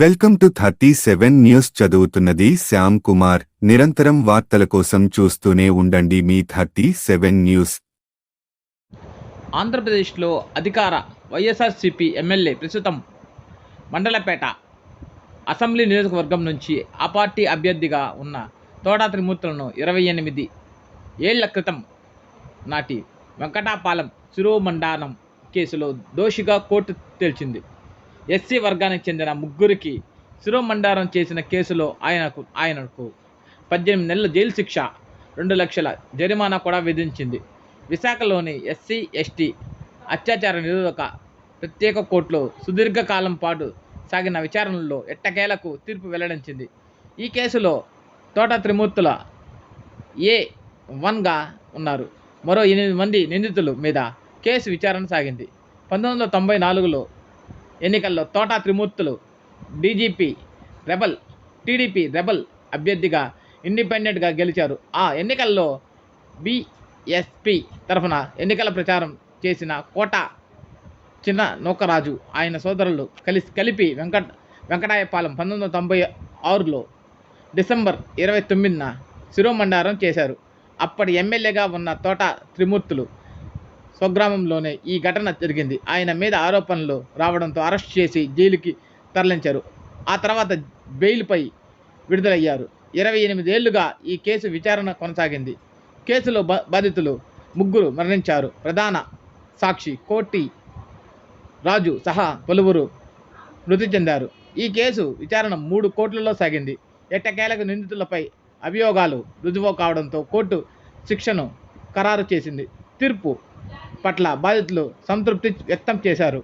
Welcome to thirty seven news చదువుతున్నది శ్యామ్ కుమార్. నిరంతరం వార్తల కోసం చూస్తూనే ఉండండి మీ థర్టీ సెవెన్ న్యూస్. ఆంధ్రప్రదేశ్లో అధికార వైఎస్ఆర్సీపీ ఎమ్మెల్యే ప్రస్తుతం మండలపేట అసెంబ్లీ నియోజకవర్గం నుంచి ఆ పార్టీ అభ్యర్థిగా ఉన్న తోడా త్రిమూర్తులను ఇరవై ఎనిమిది ఏళ్ళ క్రితం నాటి వెంకటాపాలెం శిరోమండానం కేసులో దోషిగా కోర్టు తేల్చింది. ఎస్సీ వర్గానికి చెందిన ముగ్గురికి శిరోమండారం చేసిన కేసులో ఆయనకు ఆయనకు పద్దెనిమిది నెలల జైలు శిక్ష రెండు లక్షల జరిమానా కూడా విధించింది. విశాఖలోని ఎస్సీ ఎస్టీ అత్యాచార నిరోధక ప్రత్యేక కోర్టులో సుదీర్ఘకాలం పాటు సాగిన విచారణలో ఎట్టకేలకు తీర్పు వెల్లడించింది. ఈ కేసులో తోట త్రిమూర్తుల ఏ వన్గా ఉన్నారు. మరో ఎనిమిది మంది నిందితుల మీద కేసు విచారణ సాగింది. పంతొమ్మిది వందల తొంభై నాలుగులో ఎన్నికల్లో Thota Trimurthulu DGP rebel TDP rebel అభ్యర్థిగా ఇండిపెండెంట్గా గెలిచారు. ఆ ఎన్నికల్లో బిఎస్పి తరఫున ఎన్నికల ప్రచారం చేసిన కోట చిన్న నూకరాజు ఆయన సోదరులు కలిసి కలిపి వెంకట వెంకటాయపాలెం పంతొమ్మిది వందల తొంభై ఆరులో డిసెంబర్ ఇరవై తొమ్మిదిన శిరోమండారం చేశారు. అప్పటి ఎమ్మెల్యేగా ఉన్న తోట త్రిమూర్తులు స్వగ్రామంలోనే ఈ ఘటన జరిగింది. ఆయన మీద ఆరోపణలు రావడంతో అరెస్ట్ చేసి జైలుకి తరలించారు. ఆ తర్వాత బెయిల్పై విడుదలయ్యారు. ఇరవై ఎనిమిదేళ్ళుగా ఈ కేసు విచారణ కొనసాగింది. కేసులో బాధితులు ముగ్గురు మరణించారు. ప్రధాన సాక్షి కోటి రాజు సహా పలువురు మృతి చెందారు. ఈ కేసు విచారణ మూడు కోట్లలో సాగింది. ఎట్టకేలకు నిందితులపై అభియోగాలు రుజువు కావడంతో కోర్టు శిక్షను ఖరారు చేసింది. తీర్పు పట్ల బాధితులు సంతృప్తి వ్యక్తం చేశారు.